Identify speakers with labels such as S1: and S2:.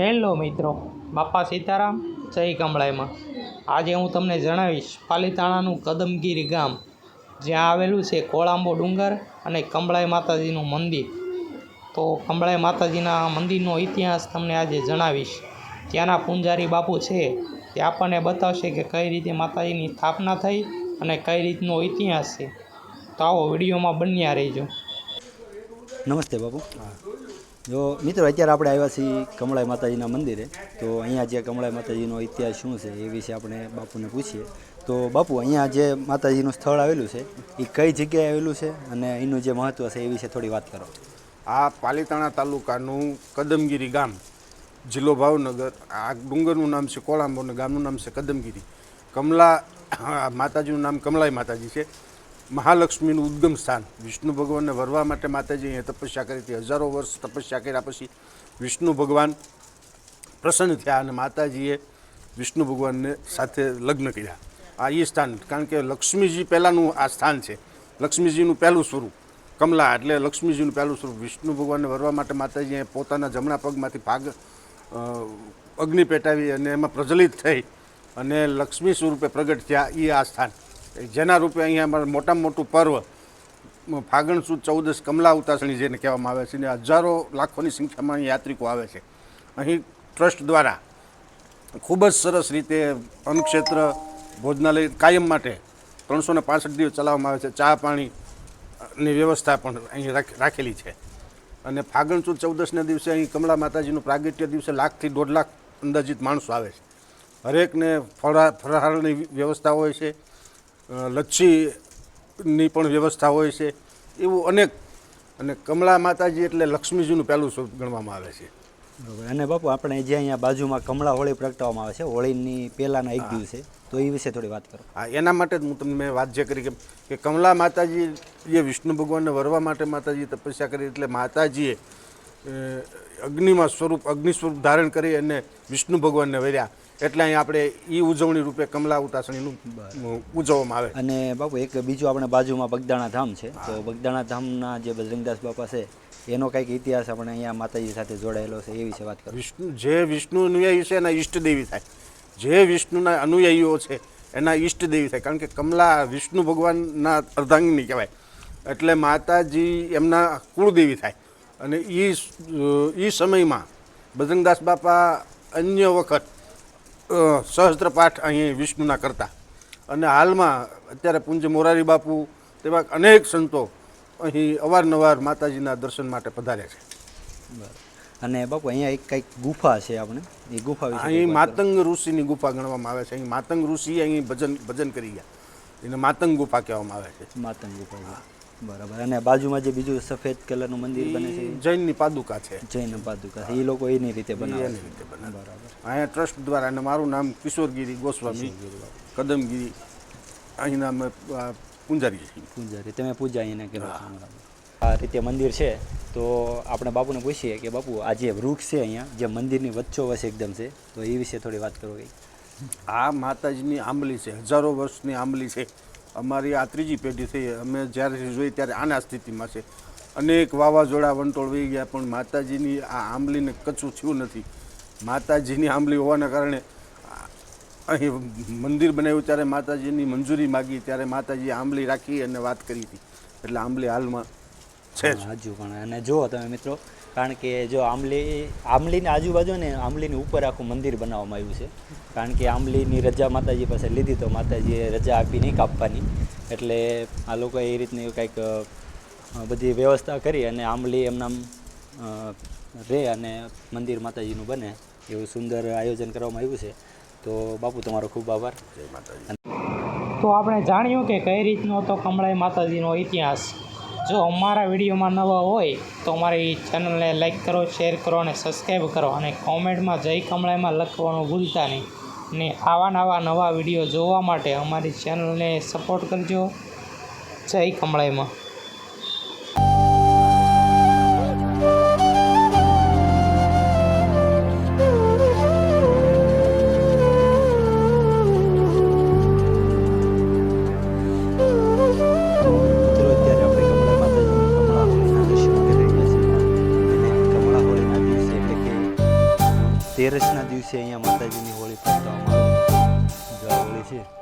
S1: Hello મિત્રો, બાપા સીતારામ, જય કમળાઈમાં. આજે હું તમને જણાવીશ પાલીતાણાનું કદમગીરી ગામ, જ્યાં આવેલું છે કોળાંબો ડુંગર અને કમળાઈ માતાજીનું મંદિર. તો કમળાઈ માતાજીના મંદિરનો ઇતિહાસ તમને આજે જણાવીશ. ત્યાંના પૂંજારી બાપુ છે, તે આપણને બતાવશે કે કઈ રીતે માતાજીની સ્થાપના થઈ અને કઈ રીતનો ઇતિહાસ છે. તો આવો વિડીયોમાં બન્યા રહેજો.
S2: નમસ્તે બાપુ. જો મિત્રો, અત્યારે આપણે આવ્યા છીએ કમળાઈ માતાજીના મંદિરે. તો અહીંયા જે કમળાઈ માતાજીનો ઇતિહાસ શું છે એ વિશે આપણે બાપુને પૂછીએ. તો બાપુ, અહીંયા જે માતાજીનું સ્થળ આવેલું છે, એ કઈ જગ્યાએ આવેલું છે? અને એનું જે મહત્ત્વ છે એ વિશે થોડી વાત કરો.
S3: આ પાલીતાણા તાલુકાનું કદમગીરી ગામ. જિલ્લો ભાવનગર. આ ડુંગરનું નામ છે કોળાંબો અને ગામનું નામ છે કદમગીરી. કમલા માતાજીનું નામ કમલાઈ માતાજી છે. મહાલક્ષ્મીનું ઉદ્ગમ સ્થાન. વિષ્ણુ ભગવાનને વરવા માટે માતાજી અહીંયા તપસ્યા કરી હતી. હજારો વર્ષ તપસ્યા કર્યા પછી વિષ્ણુ ભગવાન પ્રસન્ન થયા અને માતાજીએ વિષ્ણુ ભગવાનને સાથે લગ્ન કર્યા. આ એ સ્થાન, કારણ કે લક્ષ્મીજી પહેલાંનું આ સ્થાન છે. લક્ષ્મીજીનું પહેલું સ્વરૂપ, કમલા એટલે લક્ષ્મીજીનું પહેલું સ્વરૂપ. વિષ્ણુ ભગવાનને વરવા માટે માતાજીએ પોતાના જમણા પગમાંથી ભાગ અગ્નિ પેટાવી અને એમાં પ્રજ્વલિત થઈ અને લક્ષ્મી સ્વરૂપે પ્રગટ થયા. એ આ સ્થાન. જેના રૂપે અહીંયા અમારું મોટામાં મોટું પર્વ ફાગણ સુદ ચૌદસ કમલા ઉતાસણી જેને કહેવામાં આવે છે અને હજારો લાખોની સંખ્યામાં અહીં યાત્રિકો આવે છે. અહીં ટ્રસ્ટ દ્વારા ખૂબ જ સરસ રીતે અન્નક્ષેત્ર ભોજનાલય કાયમ માટે ત્રણસો ને પાસઠ દિવસ ચલાવવામાં આવે છે. ચા પાણીની વ્યવસ્થા પણ અહીં રાખ- રાખેલી છે. અને ફાગણ સુદ ચૌદસના દિવસે અહીં કમલા માતાજીનું પ્રાગટ્ય દિવસે લાખથી દોઢ લાખ અંદાજિત માણસો આવે છે. હરેકને ફળા, ફરાહારની વ્યવસ્થા હોય છે. લચ્છીની પણ વ્યવસ્થા હોય છે. એવું અનેક અને કમલા માતાજી એટલે લક્ષ્મીજીનું પહેલું સ્વરૂપ ગણવામાં આવે છે.
S2: બરોબર. અને બાપુ આપણે જે અહીંયા બાજુમાં કમળા હોળી પ્રગટાવવામાં આવે છે હોળીની પહેલાંના એક દિવસે તો એ વિશે થોડી વાત કરો.
S3: હા એના માટે જ હું તમને મેં વાત જે કરી કે કે કમલા માતાજી એ વિષ્ણુ ભગવાનને વરવા માટે માતાજી તપસ્યા કરી એટલે માતાજીએ અગ્નિમાં સ્વરૂપ અગ્નિ સ્વરૂપ ધારણ કરી અને વિષ્ણુ ભગવાનને વર્યા. એટલે અહીં આપણે એ ઉજવણી રૂપે કમલા ઉતાસણીનું ઉજવવામાં આવે.
S2: અને બાપુ એક બીજું આપણે બાજુમાં બગદાણા ધામ છે. તો બગદાણા ધામના જે બજરંગદાસ બાપા છે એનો કંઈક ઇતિહાસ આપણે અહીંયા માતાજી સાથે જોડાયેલો છે એ વિશે વાત કરો.
S3: વિષ્ણુ જે વિષ્ણુ અનુયાયી છે એના ઈષ્ટદેવી થાય. જે વિષ્ણુના અનુયાયીઓ છે એના ઈષ્ટદેવી થાય. કારણ કે કમલા વિષ્ણુ ભગવાનના અર્ધાંગિની કહેવાય. એટલે માતાજી એમના કુળદેવી થાય. અને એ એ સમયમાં બજરંગદાસ બાપા અન્ય વખત સહસ્ત્ર પાઠ અહીં વિષ્ણુના કરતા. અને હાલમાં અત્યારે પૂંજ મોરારી બાપુ તેવા અનેક સંતો અહીં અવારનવાર માતાજીના દર્શન માટે પધાર્યા છે.
S2: અને બાપુ અહીંયા એક કંઈક ગુફા છે આપણે? એ ગુફા
S3: અહીં. માતંગ ઋષિની ગુફા ગણવામાં આવે છે. અહીં માતંગ ઋષિ અહીં ભજન ભજન કરી ગયા. એને માતંગ ગુફા કહેવામાં આવે છે.
S2: માતંગ ગુફા બરાબર. અને બાજુમાં જે બીજું સફેદ કલરનું મંદિર બને છે.
S3: જૈનની પાદુકા છે.
S2: જૈન પાદુકા. છે એ લોકો એની રીતે બનાવે
S3: એની રીતે બનાવે.
S2: બરાબર.
S3: અહીંયા ટ્રસ્ટ દ્વારા અને મારું નામ કિશોરગીરી ગોસ્વામી કદમગીરી. અહીંના અમે પૂંજારી
S2: પૂંજારી. તમે પૂજા એને કરો આ રીતે મંદિર છે તો આપણે બાપુને પૂછીએ કે બાપુ આ જે વૃક્ષ છે અહીંયા જે મંદિરની વચ્ચોવચ એકદમ છે તો એ વિશે થોડી વાત કરો
S3: આ માતાજીની આંબલી છે હજારો વર્ષની આંબલી છે. અમારી આ ત્રીજી પેઢી થઈ અમે જ્યારે જોઈ ત્યારે આના સ્થિતિમાં છે. અનેક વાવાઝોડા વંટોળ વહી ગયા, પણ માતાજીની આ આંબલીને કચ્છું થયું નથી. માતાજીની આંબલી હોવાના કારણે અહીં મંદિર બનાવ્યું ત્યારે માતાજીની મંજૂરી માગી, ત્યારે માતાજીએ આંબલી રાખી અને વાત કરી હતી. એટલે આંબલી હાલમાં છે
S2: હજુ પણ. અને જુઓ તમે મિત્રો કારણ કે જો આંબલી આંબલીની આજુબાજુ ને આંબલીની ઉપર આખું મંદિર બનાવવામાં આવ્યું છે. કારણ કે આંબલીની રજા માતાજી પાસે લીધી તો માતાજીએ રજા આપી નહીં કાપવાની. એટલે આ લોકોએ એ રીતની કંઈક બધી વ્યવસ્થા કરી અને આંબલી એમના અ, રહે અને મંદિર માતાજીનું બને એવું સુંદર આયોજન કરવામાં આવ્યું છે. તો બાપુ તમારો ખૂબ આભાર.
S3: જય માતાજી.
S1: તો આપણે જાણ્યું કે કઈ રીતનો હતો કમળાઈ માતાજીનો ઇતિહાસ જો અમારા વિડીયોમાં નવા હોય તો અમારી ચેનલને લાઇક કરો, શેર કરો અને સબસ્ક્રાઈબ કરો અને કોમેન્ટમાં જય કમળાઈમાં લખવાનું ભૂલતા નહીં. ને આવા નવા નવા વીડિયો જોવા માટે અમારી ચેનલને સપોર્ટ કરજો. જય કમળાઈમાં.
S2: તેરસના દિવસે અહીંયા માતાજીની હોળી પ્રગટાવવામાં આવે. હોળી છે.